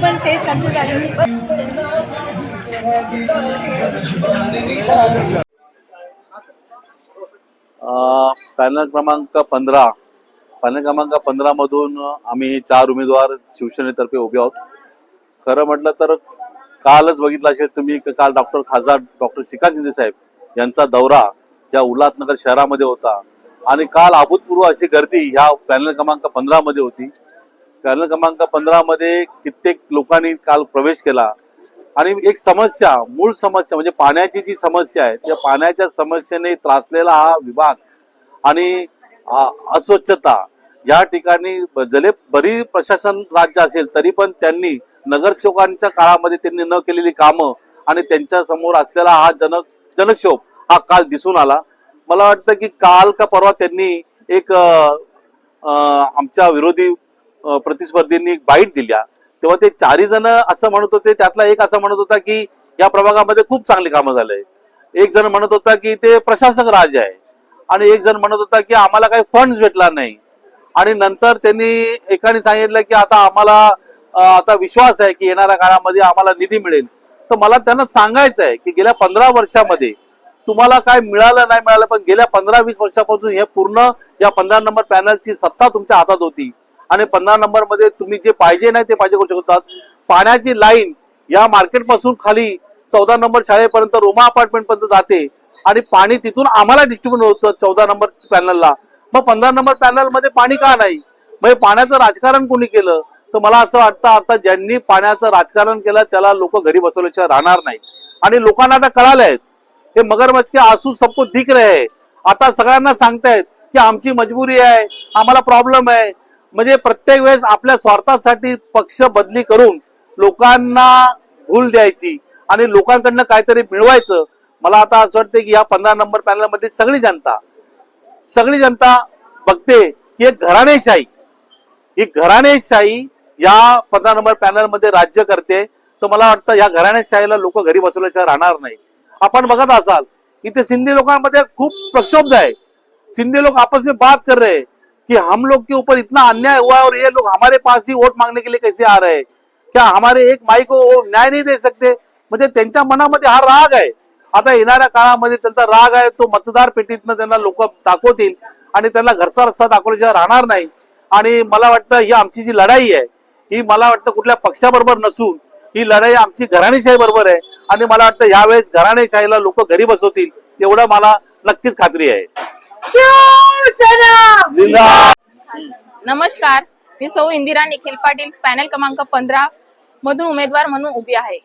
पण तेच पॅनल क्रमांक पंधरा. पॅनल क्रमांक पंधरा मधून आम्ही चार उमेदवार शिवसेनेतर्फे उभे आहोत. खरं म्हटलं तर कालच बघितलं असेल तुम्ही काल डॉक्टर खासदार डॉक्टर श्रीकांत शिंदे साहेब यांचा दौरा या उल्हासनगर शहरामध्ये होता. आणि काल अभूतपूर्व अशी गर्दी ह्या पॅनल क्रमांक पंधरा मध्ये होती. पॅनल क्रमांक पंधरा मध्ये कित्येक लोकांनी काल प्रवेश केला. आणि एक समस्या मूळ समस्या म्हणजे पाण्याची जी समस्या आहे त्या पाण्याच्या समस्येने त्रासलेला हा विभाग आणि अस्वच्छता या ठिकाणी जले बरी प्रशासन राज्य असेल तरी पण त्यांनी नगरसेवकांच्या काळामध्ये त्यांनी न केलेली कामं आणि त्यांच्यासमोर असलेला हा जन जनक्षोभ हा काल दिसून आला. मला वाटतं की काल का परवा त्यांनी एक आमच्या विरोधी प्रतिस्पर्धींनी एक बाईट दिल्या तेव्हा ते चारही जण असं म्हणत होते त्यातला एक असं म्हणत होता की या प्रभागामध्ये खूप चांगली कामं झाले एक जण म्हणत होता की ते प्रशासक राज आहे. आणि एक जण म्हणत होता की आम्हाला काही फंड्स भेटला नाही. आणि नंतर त्यांनी एकाने सांगितलं की आता आम्हाला आता विश्वास आहे की येणाऱ्या काळामध्ये आम्हाला निधी मिळेल. तर मला त्यांना सांगायचं आहे की गेल्या पंधरा वर्षामध्ये तुम्हाला काय मिळालं नाही मिळालं पण गेल्या पंधरा वीस वर्षापासून हे पूर्ण या पंधरा नंबर पॅनलची सत्ता तुमच्या हातात होती. आणि पंधरा नंबरमध्ये तुम्ही जे पाहिजे नाही ते पाहिजे करू शकतात पाण्याची लाईन या मार्केटपासून खाली चौदा नंबर शाळेपर्यंत रोमा अपार्टमेंट पर्यंत जाते. आणि पाणी तिथून आम्हाला डिस्ट्रीब्युट होतं चौदा नंबर पॅनलला. मग पंधरा नंबर पॅनलमध्ये पाणी का नाही? म्हणजे पाण्याचं राजकारण कोणी केलं? तर मला असं वाटतं आता ज्यांनी पाण्याचं राजकारण केलं त्याला लोक घरी बसवल्याशिवाय राहणार नाही. आणि लोकांना आता कळाले आहेत हे मगरमच्छ के आसू सबको दिख रहे आता सगळ्यांना सांगतायत की आमची मजबुरी आहे आम्हाला प्रॉब्लेम आहे. म्हणजे प्रत्येक वेळेस आपल्या स्वार्थासाठी पक्ष बदली करून लोकांना भूल द्यायची आणि लोकांकडनं काहीतरी मिळवायचं. मला आता असं वाटतं की या पंधरा नंबर पॅनलमध्ये सगळी जनता सगळी जनता बघते की एक घराणेशाही ही घराणेशाही या पंधरा नंबर पॅनलमध्ये राज्य करते. तर मला वाटतं या घराणेशाहीला लोक घरी बसवल्याशिवाय राहणार नाही आपण बघत असाल इथे सिंधी लोकांमध्ये खूप प्रक्षोभ आहे. सिंधी लोग आपस में बात कर रहे हैं कि हम लोग के ऊपर इतना अन्याय हुआ है और ये लोग हमारे पास ही वोट मांगने के लिए कैसे आ रहे हैं? क्या हमारे एक माई को न्याय नहीं दे सकते? म्हणजे त्यांच्या मनामध्ये हा राग आहे. आता येणाऱ्या काळामध्ये त्यांचा राग आहे तो मतदार पेटीतनं त्यांना लोक दाखवतील आणि त्यांना घरचा रस्ता दाखवल्याशिवाय राहणार नाही. आणि मला वाटतं ही आमची जी लढाई आहे ही मला वाटतं कुठल्या पक्षाबरोबर नसून ही लढाई आमची घराणेशाही बरोबर आहे. आणि मला वाटतं यावेळेस घराणेशाहीला लोक घरी बसवतील एवढं मला नक्कीच खात्री आहे. नमस्कार. मी सौ इंदिरा निखिल पाटील पॅनल क्रमांक पंधरा मधून उमेदवार म्हणून उभी आहे.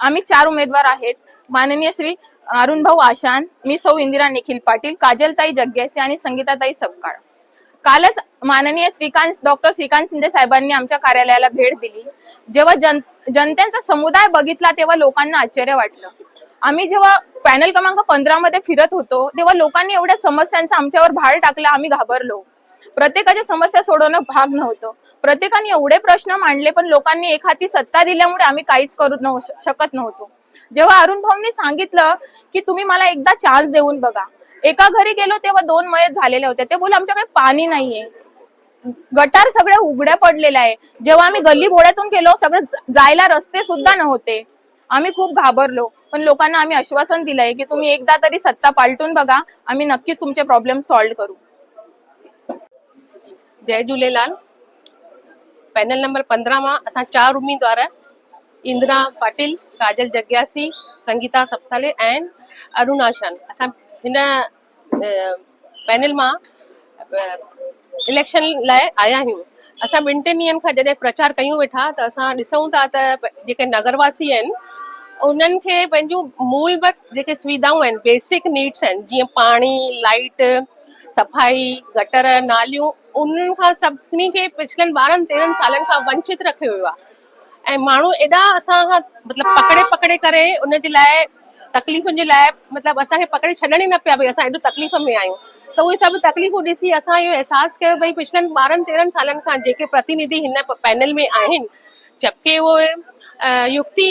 आम्ही चार उमेदवार आहेत. माननीय श्री अरुण भाऊ आशान मी सौ इंदिरा निखिल पाटील काजलताई जग्गेसे आणि संगीताताई सपकाळ. कालच माननीय श्रीकांत डॉक्टर श्रीकांत शिंदे साहेबांनी आमच्या कार्यालयाला भेट दिली. जेव्हा जन जनतेचा समुदाय बघितला तेव्हा लोकांना आश्चर्य वाटलं. आम्ही जेव्हा पॅनल क्रमांक पंधरा मध्ये फिरत होतो तेव्हा लोकांनी एवढ्या समस्यांचा आमच्यावर भार टाकला आम्ही घाबरलो. प्रत्येकाच्या समस्या सोडवणं भाग नव्हतं. प्रत्येकाने एवढे प्रश्न मांडले पण लोकांनी एक हाती सत्ता दिल्यामुळे आम्ही काहीच करू नव्ह शकत नव्हतो. जेव्हा अरुण भाऊंनी सांगितलं की तुम्ही मला एकदा चान्स देऊन बघा. एका घरी गेलो तेव्हा दोन मयत झालेले होते ते बोल आमच्याकडे पाणी नाहीये. गटार सगळ्या उघड्या पडलेल्या आहे. जेव्हा आम्ही गल्ली भोड्यातून गेलो सगळं जायला रस्ते सुद्धा नव्हते. आम्ही खूप घाबरलो. पण लोकांना आम्ही आश्वासन दिलंय की तुम्ही एकदा तरी सत्ता पालटून बघा. आम्ही नक्कीच तुमचे प्रॉब्लेम सॉल्व्ह करू. जय झूलेलाल. पैनल नंबर पंद्रहं मां असां चार उम्मीदवार इंदिरा पाटिल काजल जग्यासी संगीता सप्ताले ऐं अरुण आशान असां هن پينل مان اليڪشن لاءِ آيا آهيون. اسان ٻن ٽن ڏينهن کان جڏهن پرچار ڪيون ويٺا ته اسان ڏسون ٿا ته جيڪي نگرواسي آهن انهن کي پنهنجون مولڀوت جيڪي سوڌائون آهن بيسڪ نيڊس آهن جيئن پاڻي لائيٽ صفائي گٽر ناليون انهن کان سڀني کي پڇلن ٻارهن تيرهنن سالن کان ونچت رکيو ويو آهي. ۽ ماڻهو ايڏا اسان کان مطلب پڪڙي پڪڙي ڪري ان جي لاءِ तकलीफ़ुनि जे लाइ मतिलबु असांखे पकिड़े छॾण ई न पिया भई असां एॾो तकलीफ़ में आहियूं। त उहे सभु तकलीफ़ूं ॾिसी असां इहो अहसासु कयो भई पिछलनि ॿारहनि तेरहनि सालनि खां जेके प्रतिनिधि हिन पैनल में आहिनि जबकि उहे युक्ति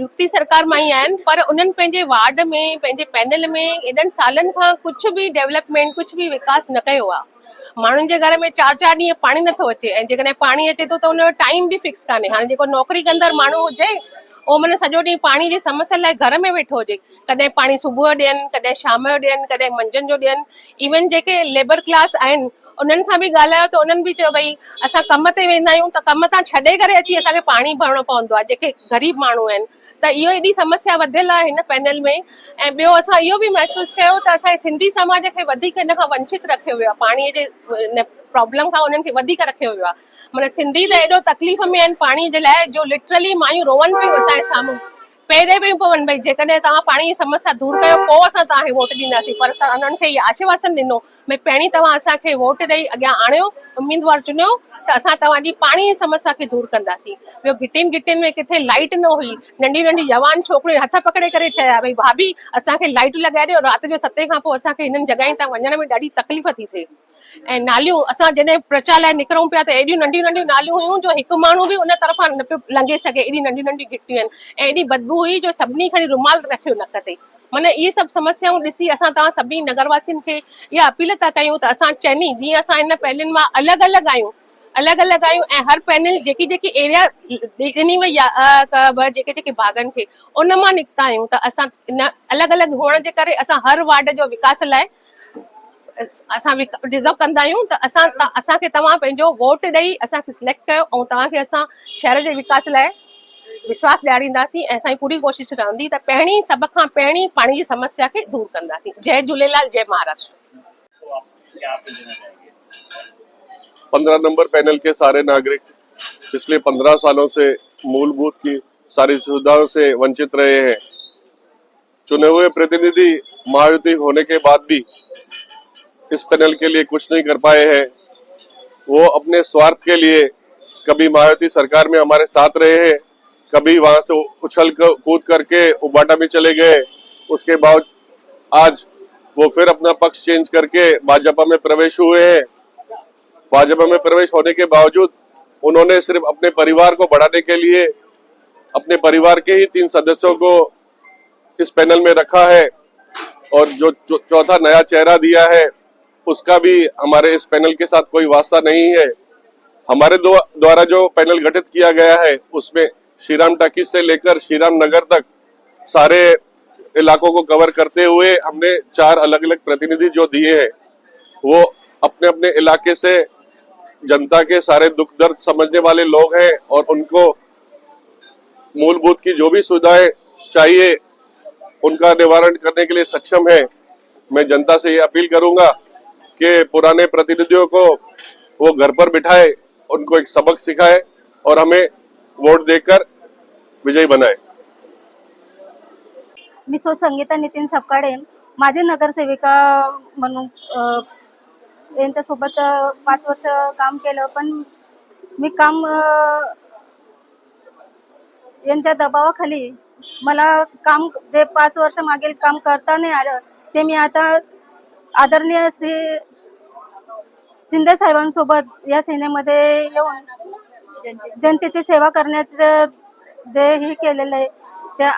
युक्ति सरकार मां ई आहिनि पर उन्हनि पंहिंजे वार्ड में पंहिंजे पैनल में एॾनि सालनि खां कुझु बि डेवलपमेंट कुझु बि विकास न कयो आहे माण्हुनि जे घर में चारि चारि ॾींहं पाणी नथो अचे ऐं जेकॾहिं पाणी अचे थो त उनजो टाइम बि फिक्स कान्हे। हाणे जेको नौकिरी कंदड़ माण्हू हुजे उहो माना सॼो ॾींहुं पाणी जी समस्या लाइ घर में वेठो हुजे। कॾहिं पाणी सुबुह जो ॾियनि कॾहिं शाम जो ॾियनि कॾहिं मंझंदि जो ॾियनि। इवन जेके लेबर क्लास आहिनि उन्हनि सां बि ॻाल्हायो त उन्हनि बि चयो भई असां कम ते वेंदा आहियूं त कम तां छॾे करे अची असांखे पाणी भरणो पवंदो आहे। जेके ग़रीब माण्हू आहिनि ته اهو ايڏي سمسيا وڌيل آهي هن پينل ۾.۽ ٻيو اسان اهو به محسوس ڪيو ته اسان جي سنڌي سماج کي وڌيڪ هن کان ونچت رکيو ويو آهي. پاڻيءَ جي پرابلم کان انهن کي وڌيڪ رکيو ويو آهي. معنيٰ سنڌي ته ايڏو تڪليف ۾ آهن پاڻيءَ جي لاءِ جو لٽرلي مايون روئن پيون اسان جي سامهون پهرين به پون ڀئي جيڪڏهن توهان پاڻي جي سمسيا دور ڪيو پوءِ اسان توهان کي ووٽ ڏينداسين. پر اسان انهن کي اهو آشواسن ڏنو ڀئي پهرين توهان اسان کي ووٽ ڏيئي اڳيان آڻيو اميدوار چنيو ته اسان توهان جي پاڻي جي سمسيا کي دور ڪنداسين. ٻيو گٽن گٽن ۾ ڪٿي لائيٽ نه هئي ننڍي ننڍي جوان ڇوڪريون هٿ پڪڙي ڪري چيا ڀئي ڀاڀي اسان کي لائيٽ لڳائي ڏيو رات جو ستي کان پوءِ اسان کي هنن جڳهين تان وڃڻ ۾ ڏاڍي تڪليف ٿي ٿئي ऐं नालियूं असां जॾहिं प्रचार लाइ निकिरूं पिया त एॾियूं नंढियूं नंढियूं नालियूं हुयूं जो हिकु माण्हू बि उन तरफ़ां न पियो लंघे सघे एॾी नंढियूं नंढियूं गिटियूं आहिनि। ऐं एॾी बदबू हुई जो सभिनी खणी रुमाल रखियो नक ते। माना इहे सभु समस्याऊं ॾिसी असां तव्हां सभिनी नगरवासियुनि खे इहा अपील था कयूं त असां चइनी जीअं असां हिन पैनल मां अलॻि अलॻि आहियूं अलॻि अलॻि आहियूं ऐं हर पैनल जेकी जेकी एरिया ॾिनी वई आहे क- जेके जेके भाॻनि खे उन मां निकिता आहियूं त असां इन अलॻि अलॻि हुअण जे करे असां हर वार्ड जो विकास लाइ असां डिज़र्व कंदा आहियूं त असां त- असांखे तव्हां पंहिंजो वोट ॾेई असांखे सिलेक्ट कयो ऐं तव्हांखे असां शहर जे विकास लाइ विश्वास ॾियारींदासीं ऐं असांजी पूरी कोशिशि रहंदी त पहिरीं सभ खां पहिरीं पाणी जी समस्या खे दूरि कंदासीं। जय झूलेलाल जय महाराष्ट्र। पंद्रह नंबर पैनल के सारे नागरिक पिछले पंद्रह सालों से मूलभूत की सारी सुविधाओं से वंचित रहे हैं। चुने हुए प्रतिनिधि महायुति होने के बाद भी इस पैनल के लिए कुछ नहीं कर पाए हैं। वो अपने स्वार्थ के लिए कभी मायावती सरकार में हमारे साथ रहे हैं, कभी वहाँ से उछल कर कूद करके उबाटा में चले गए। उसके बाद आज वो फिर अपना पक्ष चेंज करके भाजपा में प्रवेश हुए हैं। भाजपा में प्रवेश होने के बावजूद उन्होंने सिर्फ़ अपने परिवार को बढ़ाने के लिए अपने परिवार के ही तीन सदस्यों को इस पैनल में रखा है और जो चौथा नया चेहरा दिया है उसका भी हमारे इस पैनल के साथ कोई वास्ता नहीं है। हमारे द्वारा जो पैनल गठित किया गया है, उसमें श्रीराम टाकीज से लेकर श्रीराम नगर तक सारे इलाकों को कवर करते हुए हमने चार अलग अलग प्रतिनिधि जो दिए हैं, वो अपने अपने इलाके से जनता के सारे दुख दर्द समझने वाले लोग हैं और उनको मूलभूत की जो भी सुविधाएँ चाहिए, उनका निवारण करने के लिए सक्षम है। मैं जनता से ये अपील करूँगा के पुराने प्रतिनिधियों को वो घर पर बिठाए उनको एक सबक सिखाए और हमें वोट देकर विजयी बनाए। मी सो संगीता नितीन सपकाडे माझे नगरसेविका म्हणून यांच्यासोबत पाच वर्ष काम केलं पण मी काम यांच्या दबावाखाली मला काम जे पाच वर्ष मागील काम करता नाही आलं ते मी आता आदरणीय श्री शिंदे साहेबांसोबत या सेनेमध्ये येऊन जनतेची सेवा करण्याचं जे हे केलेलं आहे